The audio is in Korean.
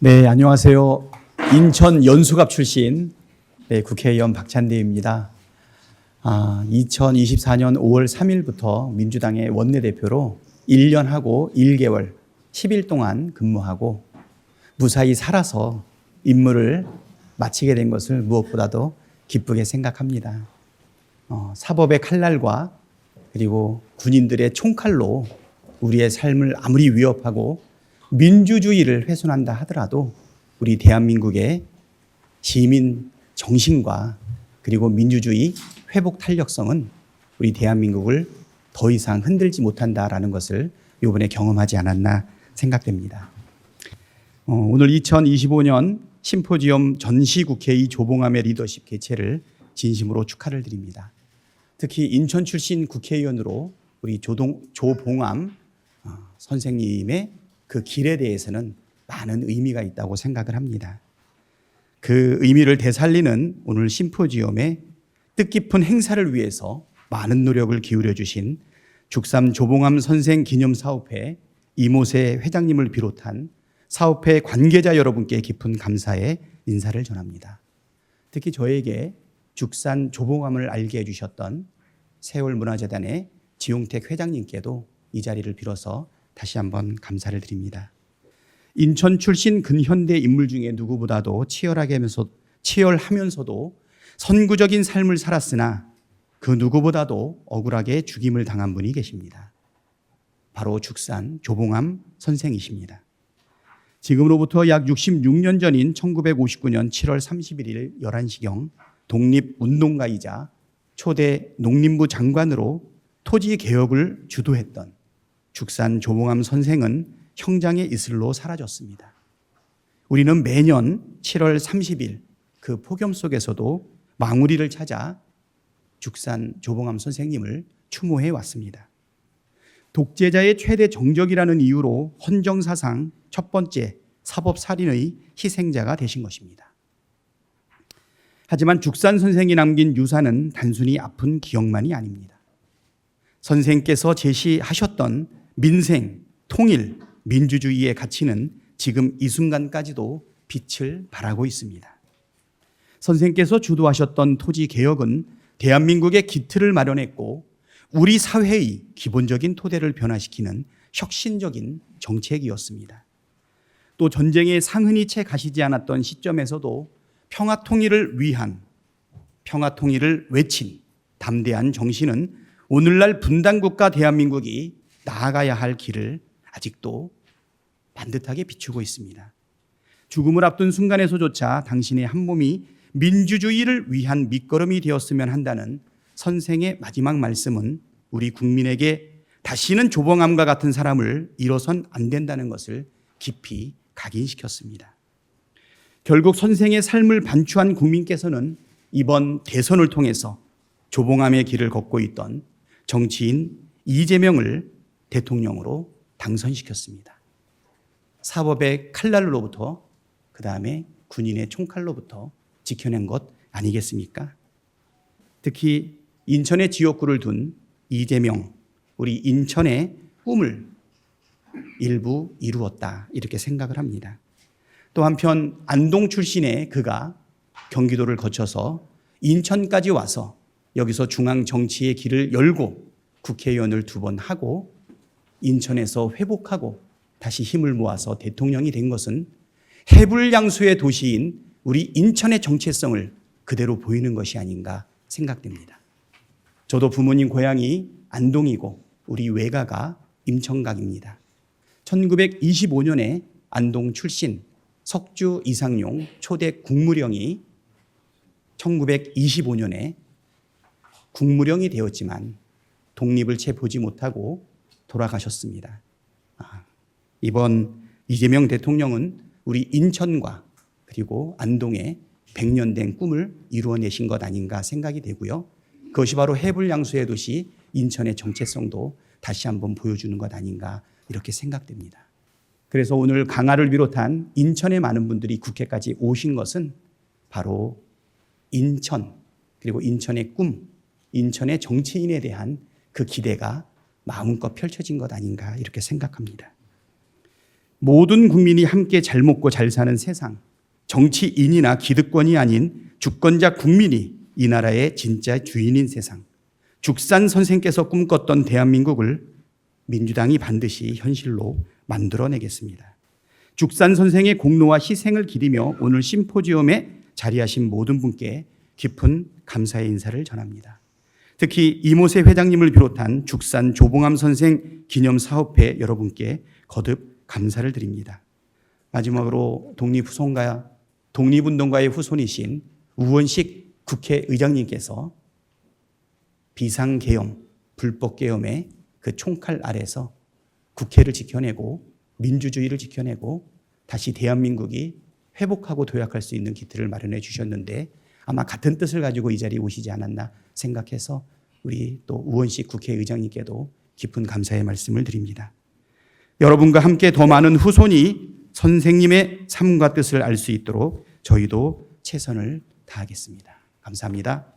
네, 안녕하세요. 인천 연수갑 출신 네, 국회의원 박찬대입니다. 아, 2024년 5월 3일부터 민주당의 원내대표로 1년 하고 1개월 10일 동안 근무하고 무사히 살아서 임무를 마치게 된 것을 무엇보다도 기쁘게 생각합니다. 어, 사법의 칼날과 그리고 군인들의 총칼로 우리의 삶을 아무리 위협하고 민주주의를 훼손한다 하더라도 우리 대한민국의 시민 정신과 그리고 민주주의 회복 탄력성은 우리 대한민국을 더 이상 흔들지 못한다라는 것을 이번에 경험하지 않았나 생각됩니다. 어, 오늘 2025년 심포지엄 전시국회의 조봉암의 리더십 개최를 진심으로 축하를 드립니다. 특히 인천 출신 국회의원으로 우리 조동, 조봉암 어, 선생님의 그 길에 대해서는 많은 의미가 있다고 생각을 합니다. 그 의미를 되살리는 오늘 심포지엄의 뜻깊은 행사를 위해서 많은 노력을 기울여 주신 죽삼 조봉암 선생 기념 사업회 이모세 회장님을 비롯한 사업회 관계자 여러분께 깊은 감사의 인사를 전합니다. 특히 저에게 죽산 조봉암을 알게 해주셨던 세월문화재단의 지용택 회장님께도 이 자리를 빌어서 다시 한번 감사를 드립니다. 인천 출신 근현대 인물 중에 누구보다도 치열하게 하면서 치열하면서도 선구적인 삶을 살았으나 그 누구보다도 억울하게 죽임을 당한 분이 계십니다. 바로 죽산 조봉암 선생이십니다. 지금으로부터 약 66년 전인 1959년 7월 31일 11시경 독립운동가이자 초대 농림부 장관으로 토지 개혁을 주도했던 죽산 조봉암 선생은 형장의 이슬로 사라졌습니다. 우리는 매년 7월 30일 그 폭염 속에서도 망우리를 찾아 죽산 조봉암 선생님을 추모해 왔습니다. 독재자의 최대 정적이라는 이유로 헌정사상 첫 번째 사법살인의 희생자가 되신 것입니다. 하지만 죽산 선생이 남긴 유산은 단순히 아픈 기억만이 아닙니다. 선생께서 제시하셨던 민생, 통일, 민주주의의 가치는 지금 이 순간까지도 빛을 발하고 있습니다. 선생께서 주도하셨던 토지 개혁은 대한민국의 기틀을 마련했고 우리 사회의 기본적인 토대를 변화시키는 혁신적인 정책이었습니다. 또 전쟁의 상흔이 채 가시지 않았던 시점에서도 평화 통일을 위한 평화 통일을 외친 담대한 정신은 오늘날 분단 국가 대한민국이 나아가야 할 길을 아직도 반듯하게 비추고 있습니다. 죽음을 앞둔 순간에서조차 당신의 한 몸이 민주주의를 위한 밑거름이 되었으면 한다는 선생의 마지막 말씀은 우리 국민에게 다시는 조봉암과 같은 사람을 잃어선 안 된다는 것을 깊이 각인시켰습니다. 결국 선생의 삶을 반추한 국민께서는 이번 대선을 통해서 조봉암의 길을 걷고 있던 정치인 이재명을 대통령으로 당선시켰습니다. 사법의 칼날로부터 그 다음에 군인의 총칼로부터 지켜낸 것 아니겠습니까? 특히 인천의 지역구를 둔 이재명, 우리 인천의 꿈을 일부 이루었다 이렇게 생각을 합니다. 또 한편 안동 출신의 그가 경기도를 거쳐서 인천까지 와서 여기서 중앙 정치의 길을 열고 국회의원을 두 번 하고 인천에서 회복하고 다시 힘을 모아서 대통령이 된 것은 해불양수의 도시인 우리 인천의 정체성을 그대로 보이는 것이 아닌가 생각됩니다. 저도 부모님 고향이 안동이고 우리 외가가 임청각입니다. 1925년에 안동 출신 석주 이상용 초대 국무령이 1925년에 국무령이 되었지만 독립을 채 보지 못하고 돌아가셨습니다. 아, 이번 이재명 대통령은 우리 인천과 그리고 안동의 100년 된 꿈을 이루어내신 것 아닌가 생각이 되고요. 그것이 바로 해불양수의 도시 인천의 정체성도 다시 한번 보여주는 것 아닌가 이렇게 생각됩니다. 그래서 오늘 강화를 비롯한 인천의 많은 분들이 국회까지 오신 것은 바로 인천 그리고 인천의 꿈, 인천의 정치인에 대한 그 기대가 마음껏 펼쳐진 것 아닌가 이렇게 생각합니다. 모든 국민이 함께 잘 먹고 잘 사는 세상, 정치인이나 기득권이 아닌 주권자 국민이 이 나라의 진짜 주인인 세상, 죽산 선생께서 꿈꿨던 대한민국을 민주당이 반드시 현실로 만들어내겠습니다. 죽산 선생의 공로와 희생을 기리며 오늘 심포지엄에 자리하신 모든 분께 깊은 감사의 인사를 전합니다. 특히 이모세 회장님을 비롯한 죽산 조봉암 선생 기념 사업회 여러분께 거듭 감사를 드립니다. 마지막으로 독립후손가 독립운동가의 후손이신 우원식 국회의장님께서 비상계엄, 불법계엄의 그 총칼 아래서 국회를 지켜내고 민주주의를 지켜내고 다시 대한민국이 회복하고 도약할 수 있는 기틀을 마련해 주셨는데 아마 같은 뜻을 가지고 이 자리에 오시지 않았나 생각해서 우리 또 우원식 국회의장님께도 깊은 감사의 말씀을 드립니다. 여러분과 함께 더 많은 후손이 선생님의 삶과 뜻을 알 수 있도록 저희도 최선을 다하겠습니다. 감사합니다.